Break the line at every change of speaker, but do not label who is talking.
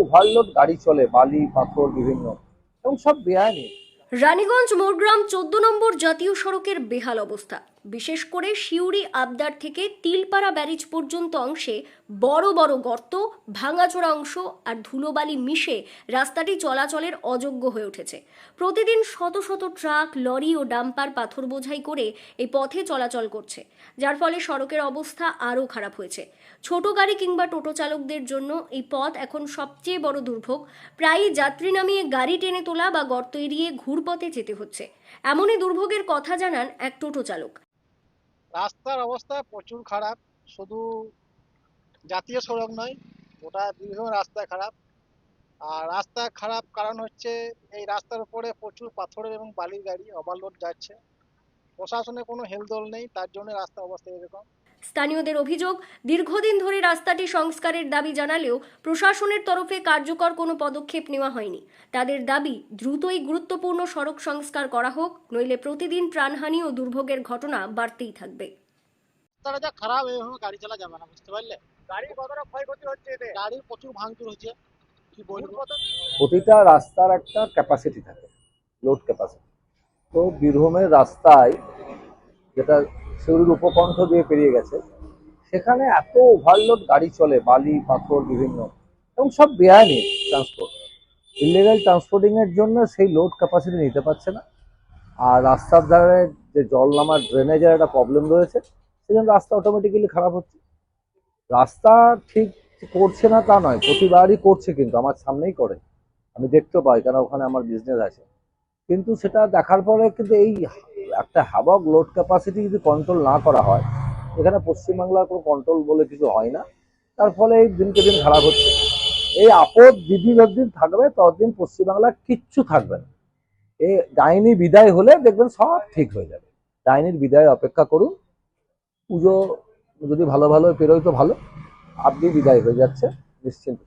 Overload গাড়ি চলে, বালি, পাথর বিভিন্ন। এবং সব বেআইনি।
রানীগঞ্জ মোড়গ্রাম চোদ্দ নম্বর জাতীয় সড়কের বেহাল অবস্থা। বিশেষ করে শিউরি আবদার থেকে তিলপাড়া ব্যারিজ পর্যন্ত অংশে বড় বড় গর্ত, ভাঙাচোরা অংশ আর ধুলোবালি মিশে রাস্তাটি চলাচলের অযোগ্য হয়ে উঠেছে। প্রতিদিন শত শত ট্রাক, লরি ও ডাম্পার পাথর বোঝাই করে এই পথে চলাচল করছে, যার ফলে সড়কের অবস্থা আরও খারাপ হয়েছে। ছোট গাড়ি কিংবা টোটো চালকদের জন্য এই পথ এখন সবচেয়ে বড় দুর্ভোগ। প্রায়ই যাত্রী নামিয়ে গাড়ি টেনে তোলা বা গর্ত এড়িয়ে ঘুরপথে যেতে হচ্ছে। এমনই দুর্ভোগের কথা জানান এক টোটো চালক।
রাস্তার অবস্থা প্রচুর খারাপ। শুধু জাতীয় সড়ক নয় ওটা বিভিন্ন রাস্তা খারাপ। আর রাস্তা খারাপ কারণ হচ্ছে, এই রাস্তার উপরে প্রচুর পাথরের এবং বালির গাড়ি ওভারলোড যাচ্ছে। প্রশাসনে কোনো হেলদোল নেই, তার জন্য রাস্তার অবস্থা এরকম।
স্থানীয়দের অভিযোগ দীর্ঘদিন ধরে রাস্তাটি সংস্কারের দাবি জানালেও প্রশাসনের তরফে কার্যকর কোনো পদক্ষেপ নেওয়া হয়নি। তাদের দাবি দ্রুতই গুরুত্বপূর্ণ সড়ক সংস্কার করা হোক নইলে প্রতিদিন প্রাণহানি ও দুর্ভোগের ঘটনা বাড়তেই থাকবে।
রাস্তাটা খারাপ গাড়ি চালা যাবে না বুঝতে পারলে? গাড়ির কতটা ক্ষয়ক্ষতি হচ্ছে এতে? গাড়ির প্রচুর ভাঙচুর হচ্ছে কি বলব?
প্রতিটা রাস্তার একটা ক্যাপাসিটি থাকে লোড ক্যাপাসিটি তো বীরভূমের রাস্তায় যেটা শিউরির উপকণ্ঠ দিয়ে পেরিয়ে গেছে। সেখানে এত ওভারলোড গাড়ি চলে, বালি, পাথর, বিভিন্ন, এবং সব বেআইনি ট্রান্সপোর্ট ইলিগাল ট্রান্সপোর্টিং এর জন্য সেই লোড ক্যাপাসিটি নিতে পারছে না। আর রাস্তার ধারে যে জল নামার ড্রেনেজের একটা প্রবলেম রয়েছে, সেজন্য রাস্তা অটোমেটিক্যালি খারাপ হচ্ছে। রাস্তা ঠিক করছে না তা নয়, প্রতিবারই করছে কিন্তু, আমার সামনেই করে। আমি দেখতে পাই কেন ওখানে আমার বিজনেস আছে। কিন্তু সেটা দেখার পরে কিন্তু এই একটা হ্যাবক লোড ক্যাপাসিটি যদি কন্ট্রোল না করা হয়, এখানে পশ্চিমবাংলার কোনো কন্ট্রোল বলে কিছু হয় না। তার ফলে এই দিনকে দিন খারাপ হচ্ছে। এই আপদ দিদি যতদিন থাকবে, ততদিন পশ্চিমবাংলা কিচ্ছু থাকবে না। এই ডাইনি বিদায় হলে দেখবেন সব ঠিক হয়ে যাবে। ডাইনির বিদায় অপেক্ষা করুন। পুজো যদি ভালো ভালো পেরোয় তো ভালো। আপনি বিদায় হয়ে যাচ্ছে নিশ্চিন্ত।